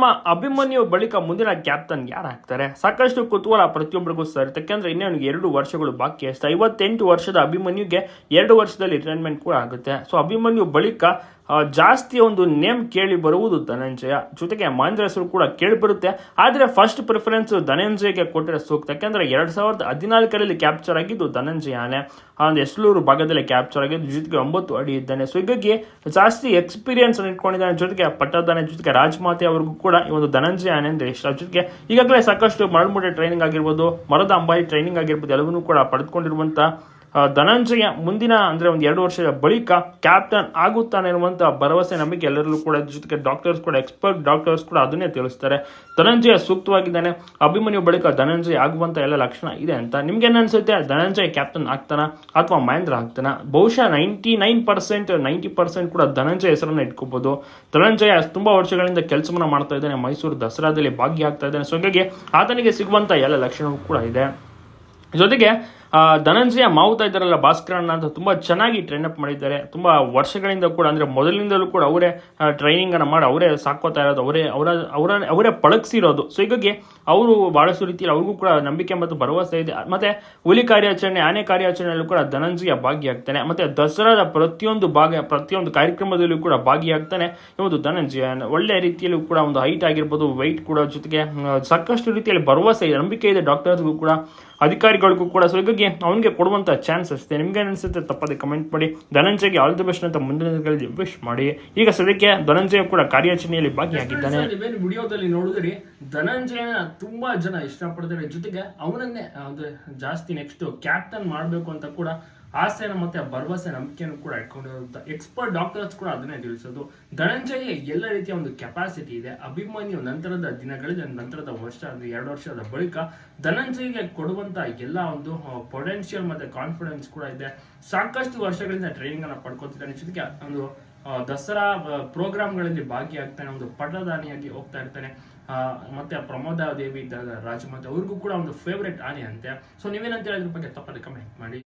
ನಮ್ಮ ಅಭಿಮನ್ಯು ಬಳಿಕ ಮುಂದಿನ ಕ್ಯಾಪ್ಟನ್ ಯಾರು ಹಾಕ್ತಾರೆ ಸಾಕಷ್ಟು ಕುತೂಹಲ ಪ್ರತಿಯೊಬ್ಬರಿಗೂ ಸರ್. ಯಾಕೆಂದ್ರೆ ಇನ್ನೇ ಅವ್ನಿಗೆ ಎರಡು ವರ್ಷಗಳು ಬಾಕಿ ಅಷ್ಟೇ. ಐವತ್ತೆಂಟು ವರ್ಷದ ಅಭಿಮನ್ಯುಗೆ ಎರಡು ವರ್ಷದಲ್ಲಿ ರಿಟೈರ್ಮೆಂಟ್ ಕೂಡ ಆಗುತ್ತೆ. ಸೊ ಅಭಿಮನ್ಯು ಬಳಿಕ ಜಾಸ್ತಿ ಒಂದು ನೇಮ್ ಕೇಳಿ ಬರುವುದು ಧನಂಜಯ. ಜೊತೆಗೆ ಮಹೇಂದ್ರ ಹೆಸರು ಕೂಡ ಕೇಳಿ ಬರುತ್ತೆ. ಆದರೆ ಫಸ್ಟ್ ಪ್ರಿಫರೆನ್ಸ್ ಧನಂಜಯಗೆ ಕೊಟ್ಟರೆ ಸೂಕ್ತ ಯಾಕೆಂದ್ರೆ ಎರಡು ಸಾವಿರದ ಹದಿನಾಲ್ಕರಲ್ಲಿ ಕ್ಯಾಪ್ಚರ್ ಆಗಿದ್ದು ಧನಂಜಯನೇ. ಒಂದು ಎಸ್ಲೂರು ಭಾಗದಲ್ಲಿ ಕ್ಯಾಪ್ಚರ್ ಆಗಿದ್ದು ಜೊತೆಗೆ ಒಂಬತ್ತು ಅಡಿ ಇದ್ದಾನೆ. ಸೊ ಹೀಗಾಗಿ ಜಾಸ್ತಿ ಎಕ್ಸ್ಪೀರಿಯನ್ಸ್ ಇಟ್ಕೊಂಡಿದ್ದಾನೆ. ಜೊತೆಗೆ ಪಟ್ಟದಾನೆ. ಜೊತೆಗೆ ರಾಜ್ಮಾತೆ ಅವ್ರಿಗೂ ಕೂಡ ಈ ಒಂದು ಧನಂಜಯ ಆನಂದ್ ಇಷ್ಟ. ಜೊತೆಗೆ ಈಗಾಗಲೇ ಸಾಕಷ್ಟು ಮರಳುಮುಡೆ ಟ್ರೈನಿಂಗ್ ಆಗಿರ್ಬೋದು, ಮರದ ಅಂಬಾರಿ ಟ್ರೈನಿಂಗ್ ಆಗಿರ್ಬೋದು, ಎಲ್ಲವನ್ನೂ ಕೂಡ ಪಡೆದುಕೊಂಡಿರುವಂತ ಧನಂಜಯ ಮುಂದಿನ, ಅಂದ್ರೆ ಒಂದು ಎರಡು ವರ್ಷದ ಬಳಿಕ ಕ್ಯಾಪ್ಟನ್ ಆಗುತ್ತಾನೆ ಅನ್ನುವಂತ ಭರವಸೆ ನಮಗೆ ಎಲ್ಲರಲ್ಲೂ ಕೂಡ ಜೊತೆಗೆ ಡಾಕ್ಟರ್ಸ್ ಕೂಡ ಎಕ್ಸ್ಪರ್ಟ್ ಡಾಕ್ಟರ್ಸ್ ಕೂಡ ಅದನ್ನೇ ತಿಳಿಸ್ತಾರೆ. ಧನಂಜಯ ಸೂಕ್ತವಾಗಿದ್ದಾನೆ. ಅಭಿಮನ್ಯು ಬಳಿಕ ಧನಂಜಯ ಆಗುವಂತ ಎಲ್ಲ ಲಕ್ಷಣ ಇದೆ ಅಂತ ನಿಮ್ಗೆ ಏನ್ ಅನ್ಸುತ್ತೆ ಧನಂಜಯ ಕ್ಯಾಪ್ಟನ್ ಆಗ್ತಾನ? ಅಥವಾ ಮಹೇಂದ್ರ ಆಗ್ತಾನ? ಬಹುಶಃ ninety nine percent ninety percent ಕೂಡ ಧನಂಜಯ ಹೆಸರನ್ನ ಇಟ್ಕೋಬಹುದು ಧನಂಜಯ ತುಂಬಾ ವರ್ಷಗಳಿಂದ ಕೆಲಸವನ್ನ ಮಾಡ್ತಾ ಇದ್ದಾನೆ. ಮೈಸೂರು ದಸರಾದಲ್ಲಿ ಭಾಗಿಯಾಗ್ತಾ ಇದ್ದಾನೆ. ಸೊ ಆತನಿಗೆ ಸಿಗುವಂತ ಎಲ್ಲ ಲಕ್ಷಣವೂ ಕೂಡ ಇದೆ. ಜೊತೆಗೆ ಧನಂಜಯ ಮಾವುತ ಇದ್ದಾರಲ್ಲ ಭಾಸ್ಕರಣ್ಣ ಅಂತ ತುಂಬ ಚೆನ್ನಾಗಿ ಟ್ರೈನ್ ಅಪ್ ಮಾಡಿದ್ದಾರೆ. ತುಂಬ ವರ್ಷಗಳಿಂದ ಕೂಡ, ಅಂದರೆ ಮೊದಲಿನಿಂದಲೂ ಕೂಡ ಅವರೇ ಟ್ರೈನಿಂಗನ್ನು ಮಾಡಿ ಅವರೇ ಸಾಕೋತಾ ಇರೋದು, ಅವರೇ, ಅವರ ಅವರ, ಅವರೇ ಪಳಗಿಸಿರೋದು. ಸೊ ಹೀಗಾಗಿ ಅವರು ಭಾಳಷ್ಟು ರೀತಿಯಲ್ಲಿ ಅವ್ರಿಗೂ ಕೂಡ ನಂಬಿಕೆ ಮತ್ತು ಭರವಸೆ ಇದೆ. ಮತ್ತೆ ಹುಲಿ ಕಾರ್ಯಾಚರಣೆ, ಆನೆ ಕಾರ್ಯಾಚರಣೆಯಲ್ಲೂ ಕೂಡ ಧನಂಜಯ ಭಾಗಿಯಾಗ್ತಾನೆ. ಮತ್ತೆ ದಸರಾದ ಪ್ರತಿಯೊಂದು ಭಾಗ, ಪ್ರತಿಯೊಂದು ಕಾರ್ಯಕ್ರಮದಲ್ಲೂ ಕೂಡ ಭಾಗಿಯಾಗ್ತಾನೆ. ಇವತ್ತು ಧನಂಜಯ ಒಳ್ಳೆ ರೀತಿಯಲ್ಲೂ ಕೂಡ ಒಂದು ಹೈಟ್ ಆಗಿರ್ಬೋದು ವೈಟ್ ಕೂಡ ಜೊತೆಗೆ ಸಾಕಷ್ಟು ರೀತಿಯಲ್ಲಿ ಭರವಸೆ ಇದೆ, ನಂಬಿಕೆ ಇದೆ ಡಾಕ್ಟರ್ಸ್ಗೂ ಕೂಡ, ಅಧಿಕಾರಿಗಳಿಗೂ ಕೂಡ. ಸೊ ಅವನಿಗೆ ಕೊಡುವಂತ ಚಾನ್ಸ್ ಅಷ್ಟೇ. ನಿಮ್ಗೆ ಅನಿಸುತ್ತೆ ತಪ್ಪದೆ ಕಮೆಂಟ್ ಮಾಡಿ. ಧನಂಜಯ್ಗೆ ಆಲ್ ದಿ ಬೆಸ್ಟ್ ಅಂತ ಮುಂದಿನ ದಿನಗಳಲ್ಲಿ ವಿಶ್ ಮಾಡಿ. ಈಗ ಸದ್ಯಕ್ಕೆ ಧನಂಜಯ ಕೂಡ ಕಾರ್ಯಾಚರಣೆಯಲ್ಲಿ ಭಾಗಿಯಾಗಿದ್ದಾನೆ. ವಿಡಿಯೋದಲ್ಲಿ ನೋಡಿದ್ರಿ, ಧನಂಜಯನ ತುಂಬಾ ಜನ ಇಷ್ಟಪಡ್ತಾರೆ. ಜೊತೆಗೆ ಅವನನ್ನೇ, ಅಂದ್ರೆ ಜಾಸ್ತಿ ನೆಕ್ಸ್ಟ್ ಕ್ಯಾಪ್ಟನ್ ಮಾಡ್ಬೇಕು ಅಂತ ಕೂಡ ಆಸೆನ ಮತ್ತೆ ಭರವಸೆ ನಂಬಿಕೆಯನ್ನು ಕೂಡ ಇಟ್ಕೊಂಡಿರುವಂತ ಎಕ್ಸ್ಪರ್ಟ್ ಡಾಕ್ಟರ್ಸ್ ಕೂಡ ಅದನ್ನೇ ತಿಳಿಸೋದು. ಧನಂಜಯ ಎಲ್ಲ ರೀತಿಯ ಒಂದು ಕೆಪಾಸಿಟಿ ಇದೆ. ಅಭಿಮಾನಿಯು ನಂತರದ ದಿನಗಳಲ್ಲಿ ನಂತರದ ವರ್ಷ ಅಂದ್ರೆ ಎರಡು ವರ್ಷದ ಬಳಿಕ ಧನಂಜಯಗೆ ಕೊಡುವಂತ ಎಲ್ಲ ಒಂದು ಪೊಟೆನ್ಷಿಯಲ್ ಮತ್ತೆ ಕಾನ್ಫಿಡೆನ್ಸ್ ಕೂಡ ಇದೆ. ಸಾಕಷ್ಟು ವರ್ಷಗಳಿಂದ ಟ್ರೈನಿಂಗ್ ಅನ್ನ ಪಡ್ಕೊತಿದ್ದಾನೆ. ಜೊತೆಗೆ ಒಂದು ಆ, ದಸರಾ ಪ್ರೋಗ್ರಾಮ್ಗಳಲ್ಲಿ ಭಾಗಿಯಾಗ್ತಾನೆ ಒಂದು ಪಟ್ಟದಾನಿಯಾಗಿ ಹೋಗ್ತಾ ಇರ್ತಾನೆ. ಆ, ಮತ್ತೆ ಪ್ರಮೋದ ದೇವಿ ರಾಜಮಾತೆ ಅವ್ರಿಗೂ ಕೂಡ ಒಂದು ಫೇವ್ರೆಟ್ ಆನೆ ಅಂತೆ. ಸೊ ನೀವೇನಂತ ಹೇಳಿದ್ರ ಬಗ್ಗೆ ತಪ್ಪದೆ ಕಮೆಂಟ್ ಮಾಡಿ.